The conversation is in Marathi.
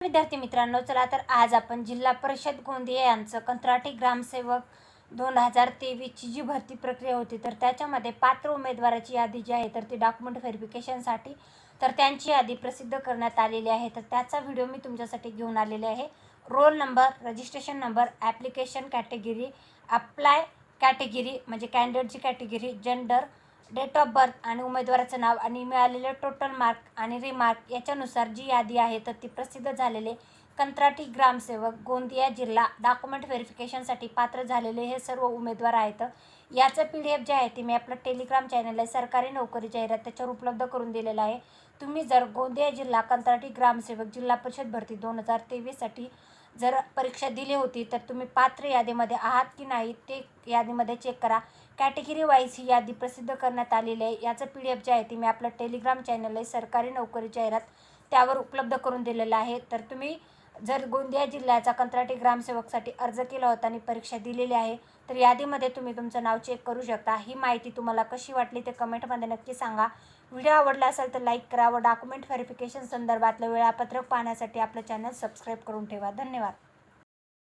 विद्यार्थी मित्रांनो चला तर आज आपण जिल्हा परिषद गोंदिया यांचं कंत्राटी ग्रामसेवक दोन हजार तेवीसची जी भरती प्रक्रिया होती तर त्याच्यामध्ये पात्र उमेदवाराची यादी जी आहे तर ती डॉक्युमेंट व्हेरिफिकेशनसाठी तर त्यांची यादी प्रसिद्ध करण्यात आलेली आहे. तर त्याचा व्हिडिओ मी तुमच्यासाठी घेऊन आलेले आहे. Roll number registration number application category apply category म्हणजे कॅन्डिडेटची category gender date of birth आणि उमेदवाराचं नाव आणि मिळालेले टोटल मार्क आणि रिमार्क याच्यानुसार जी यादी आहे तर ती प्रसिद्ध झालेले कंत्राटी ग्रामसेवक गोंदिया जिल्हा डॉक्युमेंट व्हेरिफिकेशनसाठी पात्र झालेले हे सर्व उमेदवार आहेत. याचं पी डी एफ जे आहे ते मी आपलं टेलिग्राम चॅनल आहे सरकारी नोकरी जाहिरात त्याच्यावर उपलब्ध करून दिलेलं आहे. तुम्ही जर गोंदिया जिल्हा कंत्राटी ग्रामसेवक जिल्हा परिषद भरती दोन हजार तेवीससाठी जर परीक्षा दिली होती तर तुम्ही पात्र यादीमध्ये आहात की नाही ते यादीमध्ये चेक करा. कॅटेगरी वाईज ही यादी प्रसिद्ध करण्यात आलेली आहे. याचं पी डी एफ जे आहे ते मी आपलं टेलिग्राम चॅनल आहे सरकारी नोकरी जाहिरात त्यावर उपलब्ध करून दिलेलं आहे. तर तुम्ही जर गोंदिया जिल्ह्याचा कंत्राटी ग्रामसेवकसाठी अर्ज केला होता आणि परीक्षा दिलेली आहे तर यादीमध्ये तुम्ही तुमचं नाव चेक करू शकता. ही माहिती तुम्हाला कशी वाटली ते कमेंटमध्ये नक्की सांगा. व्हिडिओ आवडला असेल तर लाईक करा व डॉक्युमेंट व्हेरिफिकेशन संदर्भातलं वेळापत्रक पाहण्यासाठी आपलं चॅनल सबस्क्राईब करून ठेवा. धन्यवाद.